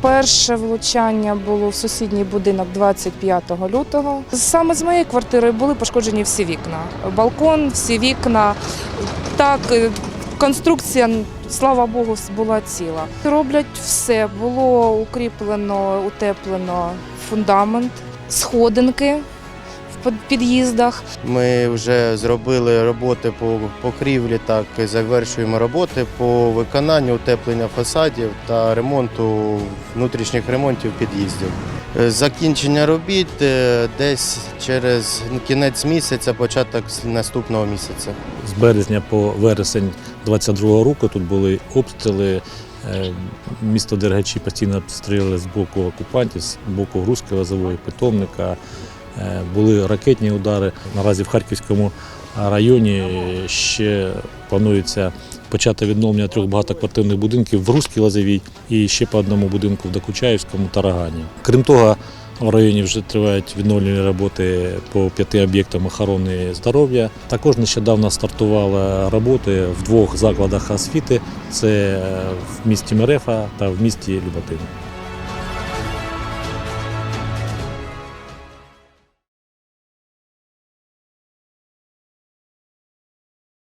Перше влучання було в сусідній будинок 25 лютого. Саме з моєї квартири були пошкоджені всі вікна. Балкон, всі вікна. Так, е, конструкція, слава Богу, була ціла. Роблять все. Було укріплено, утеплено фундамент, сходинки в під'їздах. Ми вже зробили роботи по покрівлі, так і завершуємо роботи по виконанню утеплення фасадів та ремонту внутрішніх ремонтів під'їздів. Е, Закінчення робіт е, десь через кінець місяця, початок наступного місяця. З березня по вересень 22-го року тут були обстріли. Е, Місто Дергачі постійно обстріляли з боку окупантів, з боку Грузького завою, питомника. Е, Були ракетні удари. Наразі в Харківському районі ще планується почати відновлення трьох багатоквартирних будинків в Руській Лозовій і ще по одному будинку в Докучаївському та Рогані. Крім того, в районі вже тривають відновлені роботи по п'яти об'єктам охорони здоров'я. Також нещодавно стартували роботи в двох закладах освіти: це в місті Мерефа та в місті Люботин.